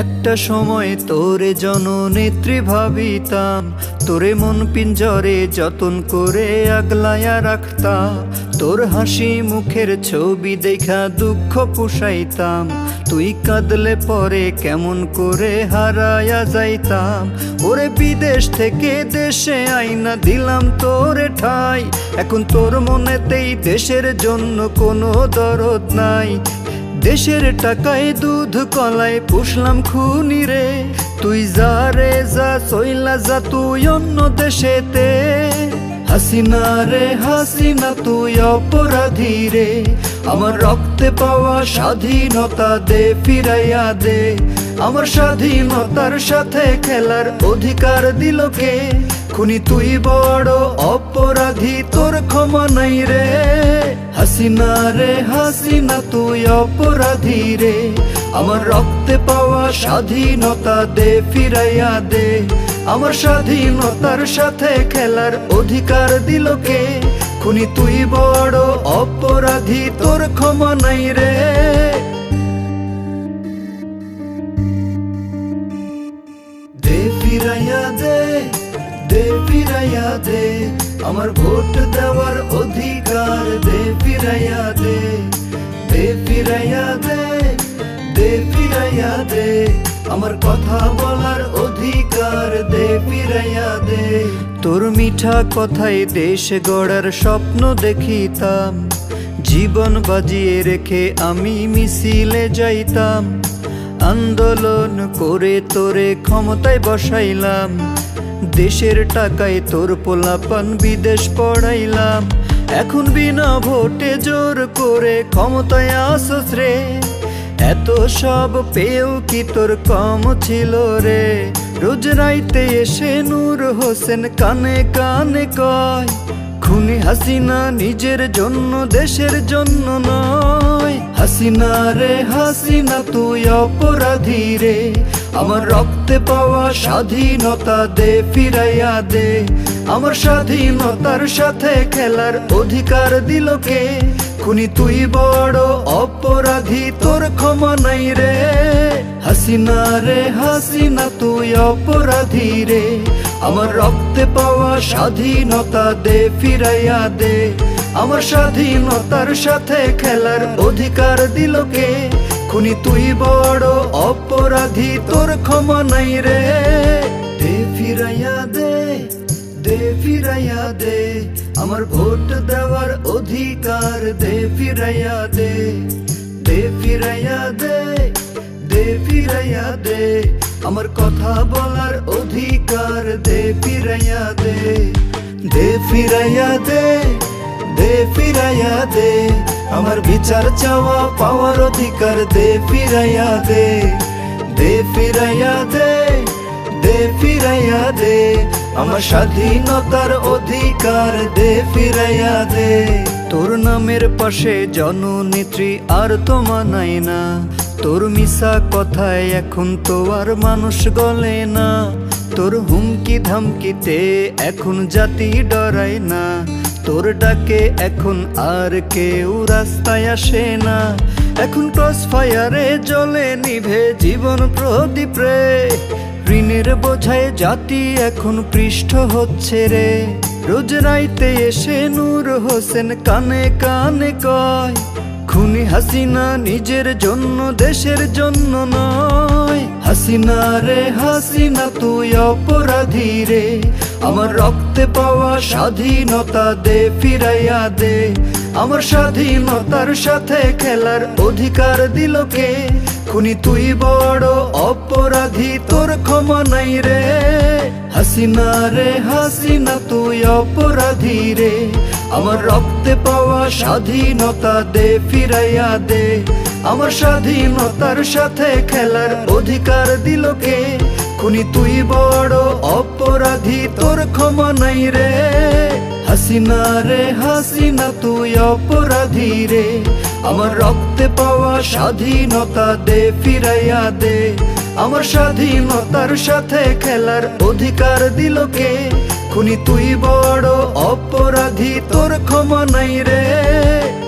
একটা সময় তোরে জননেত্রী ভাবিতাম, তোরে মন পিঞ্জরে যতন করে আগলায়া রাখতাম, তোর হাসি মুখের ছবি দেখা দুঃখ পুষাইতাম, তুই কাঁদলে পরে কেমন করে হারায়া যাইতাম, ওরে বিদেশ থেকে দেশে আইনা দিলাম তোরে ঠাই, এখন তোর মনেতেই দেশের জন্য কোনো দরদ নাই। দেশের টাকায় দুধ কলায় পুষলাম খুনি রে। তুই যা রে, যা সইলা, যা তুই অন্য দেশেতে। হাসিনা রে, হাসিনা, তুই অপরাধী রে। আমার রক্তে পাওয়া স্বাধীনতা দে, ফিরাইয়া দে। আমার স্বাধীনতার সাথে খেলার অধিকার দিল কে? খুনি তুই বড় অপরাধী, তোর ক্ষমা নাই রে। হাসিনা রে হাসিনা তুই অপরাধী রে। আমার রক্তে পাওয়া স্বাধীনতা দে, ফিরাইয়া দে। আমার স্বাধীনতার সাথে খেলার অধিকার দিল কে? খুনি তুই বড় অপরাধী, তোর ক্ষমা নাই রে। ফিরাইয়া দে, আমার ভোট দেওয়ার অধিকার দে ফিরাইয়া দে দে ফিরাইয়া দে দে ফিরাইয়া দে, আমার কথা বলার অধিকার দে ফিরাইয়া দে। তোর মিঠা কথায় দেশ গড়ার স্বপ্ন দেখিতাম, জীবন বাজিয়ে রেখে আমি মিছিলে যাইতাম, আন্দোলন করে তোরে ক্ষমতায় বসাইলাম দেশের টাকায় তোর পোলাপান বিদেশ পড়াইলাম। এখন বিনা ভোটে জোর করে ক্ষমতায় আসস রে। এত সব পেয়েও কি তোর কম ছিল রে? রোজ রাইতে এসে নূর হোসেন কানে কানে কয়, খুনি হাসিনা নিজের জন্য, দেশের জন্য নয়। হাসিনা রে, হাসিনা, তুই অপরাধী রে। আমার রক্তে পাওয়া স্বাধীনতা দে, ফিরাইয়া দে। আমার স্বাধীনতার সাথে খেলার অধিকার দিল কে? খুনি তুই বড় অপরাধী, তোর ক্ষমা নাই রে। হাসিনা রে, হাসিনা, তুই অপরাধী রে। আমার রক্তে পাওয়া স্বাধীনতা দে, ফিরাইয়া দে। আমার স্বাধীনতার সাথে খেলার অধিকার দিল কে? খুনি তুই বড় অপরাধী, তোর ক্ষমা নাই রে। দে ফিরাইয়া দে দে ফিরাইয়া দে, আমার ভোট দেওয়ার অধিকার দে ফিরাইয়া দে। দে ফিরাইয়া দে দে ফিরাইয়া দে, আমার কথা বলার অধিকার দে ফিরাইয়া দে। দে ফিরাইয়া দে দে ফিরাইয়া দে। আমার বিচার চাওয়া, পাওয়ার অধিকার দে ফিরাইয়া দে। দে ফিরাইয়া দে দে ফিরাইয়া দে। আমার স্বাধীনতার অধিকার দে ফিরাইয়া দে। তোর নামের পাশে জননেত্রী আর তো মানায় না। তোর মিশা কথায় এখন তো আর মানুষ গলে না। তোর হুমকি ধামকিতে এখন জাতি ডরায় না। তোর ডাকে এখন আর কেউ রাস্তায় আসে না। এখন ক্রস ফায়ারে জলে নিভে জীবন প্রদীপ রে। ঋণের বোঝায় জাতি এখন পৃষ্ঠ হচ্ছে রে। রোজ রাইতে এসে নূর হোসেন কানে কানে কয়, খুনি হাসিনা নিজের জন্য, দেশের জন্য নয়। হাসিনা রে হাসিনা, তুই অপরাধী রে। আমার রক্তে পাওয়া স্বাধীনতা দে, ফিরাইয়া দে। আমার স্বাধীনতার সাথে খেলার অধিকার দিল কে? খুনি তুই বড় অপরাধী, তোর ক্ষমা নাই রে। হাসিনা রে, হাসিনা, তুই অপরাধী রে। আমার রক্তে পাওয়া স্বাধীনতা দে, ফিরাইয়া দে। আমার স্বাধীনতার সাথে খেলার অধিকার দিল কে? খুনি তুই বড় অপরাধী, তোর ক্ষমা নাই রে। হাসিনা রে, হাসিনা, তুই অপরাধী রে। আমার রক্তে পাওয়া স্বাধীনতা দে, ফিরাইয়া দে। আমার স্বাধীনতার সাথে খেলার অধিকার দিল কে? খুনি তুই বড় অপরাধী, তোর ক্ষমা নাই রে।